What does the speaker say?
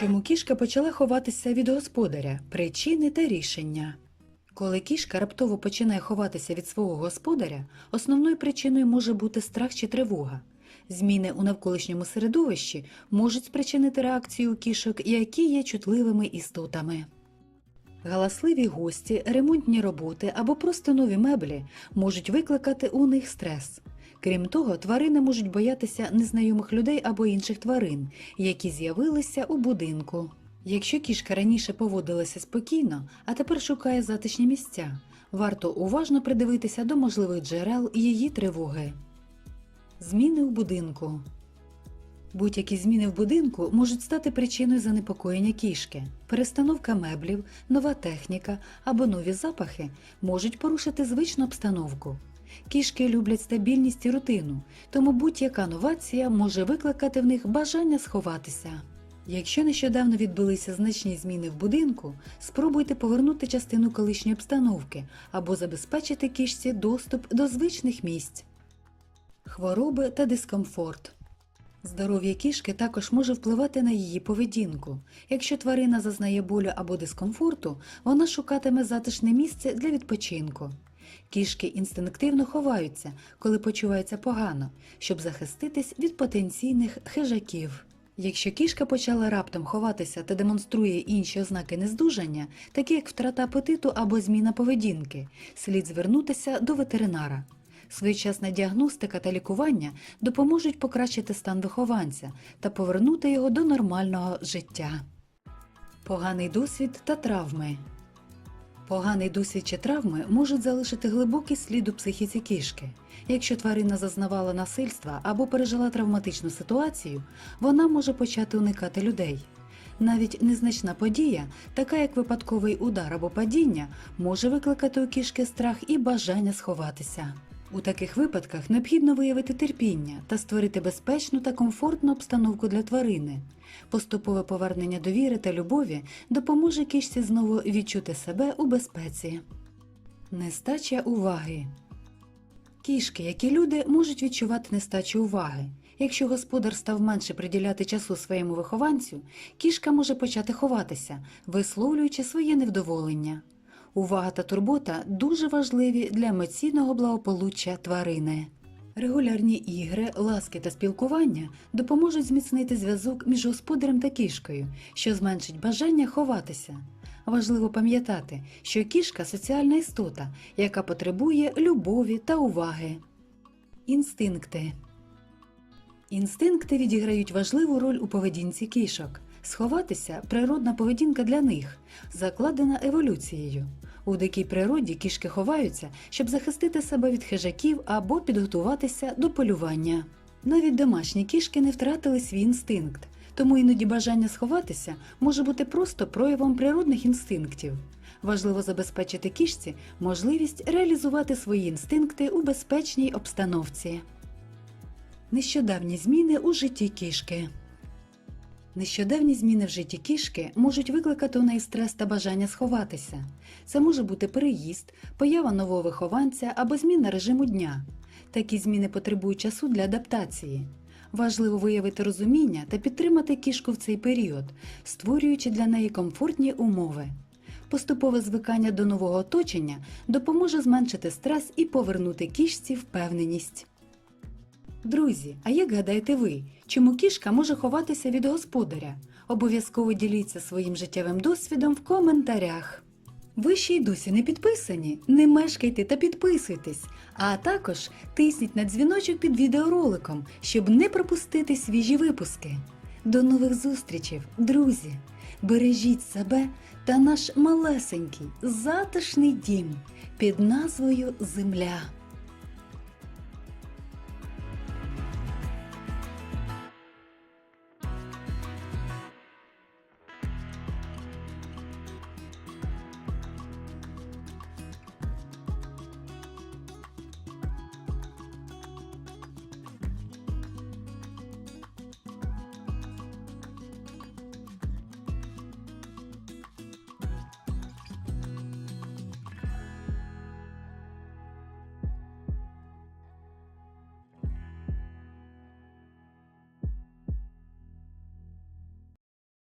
Чому кішка почала ховатися від господаря? Причини та рішення. Коли кішка раптово починає ховатися від свого господаря, основною причиною може бути страх чи тривога. Зміни у навколишньому середовищі можуть спричинити реакцію кішок, які є чутливими істотами. Галасливі гості, ремонтні роботи або просто нові меблі можуть викликати у них стрес. Крім того, тварини можуть боятися незнайомих людей або інших тварин, які з'явилися у будинку. Якщо кішка раніше поводилася спокійно, а тепер шукає затишні місця, варто уважно придивитися до можливих джерел її тривоги. Зміни у будинку. Будь-які зміни в будинку можуть стати причиною занепокоєння кішки. Перестановка меблів, нова техніка або нові запахи можуть порушити звичну обстановку. Кішки люблять стабільність і рутину, тому будь-яка новація може викликати в них бажання сховатися. Якщо нещодавно відбулися значні зміни в будинку, спробуйте повернути частину колишньої обстановки або забезпечити кішці доступ до звичних місць. Хвороби та дискомфорт. Здоров'я кішки також може впливати на її поведінку. Якщо тварина зазнає болю або дискомфорту, вона шукатиме затишне місце для відпочинку. Кішки інстинктивно ховаються, коли почуваються погано, щоб захиститись від потенційних хижаків. Якщо кішка почала раптом ховатися та демонструє інші ознаки нездужання, такі як втрата апетиту або зміна поведінки, слід звернутися до ветеринара. Своєчасна діагностика та лікування допоможуть покращити стан вихованця та повернути його до нормального життя. Поганий досвід та травми. Поганий досвід чи травми можуть залишити глибокий слід у психіці кішки. Якщо тварина зазнавала насильства або пережила травматичну ситуацію, вона може почати уникати людей. Навіть незначна подія, така як випадковий удар або падіння, може викликати у кішки страх і бажання сховатися. У таких випадках необхідно виявити терпіння та створити безпечну та комфортну обстановку для тварини. Поступове повернення довіри та любові допоможе кішці знову відчути себе у безпеці. Нестача уваги. Кішки, як і люди, можуть відчувати нестачу уваги. Якщо господар став менше приділяти часу своєму вихованцю, кішка може почати ховатися, висловлюючи своє невдоволення. Увага та турбота дуже важливі для емоційного благополуччя тварини. Регулярні ігри, ласки та спілкування допоможуть зміцнити зв'язок між господарем та кішкою, що зменшить бажання ховатися. Важливо пам'ятати, що кішка соціальна істота, яка потребує любові та уваги. Інстинкти Інстинкти відіграють важливу роль у поведінці кішок. Сховатися природна поведінка для них, закладена еволюцією. У дикій природі кішки ховаються, щоб захистити себе від хижаків або підготуватися до полювання. Навіть домашні кішки не втратили свій інстинкт, тому іноді бажання сховатися може бути просто проявом природних інстинктів. Важливо забезпечити кішці можливість реалізувати свої інстинкти у безпечній обстановці. Нещодавні зміни у житті кішки. Нещодавні зміни в житті кішки можуть викликати у неї стрес та бажання сховатися. Це може бути переїзд, поява нового вихованця або зміна режиму дня. Такі зміни потребують часу для адаптації. Важливо виявити розуміння та підтримати кішку в цей період, створюючи для неї комфортні умови. Поступове звикання до нового оточення допоможе зменшити стрес і повернути кішці впевненість. Друзі, а як гадаєте ви, чому кішка може ховатися від господаря? Обов'язково діліться своїм життєвим досвідом в коментарях. Ви ще й досі не підписані? Не мешкайте та підписуйтесь, а також тисніть на дзвіночок під відеороликом, щоб не пропустити свіжі випуски. До нових зустрічей, друзі! Бережіть себе та наш малесенький затишний дім під назвою Земля.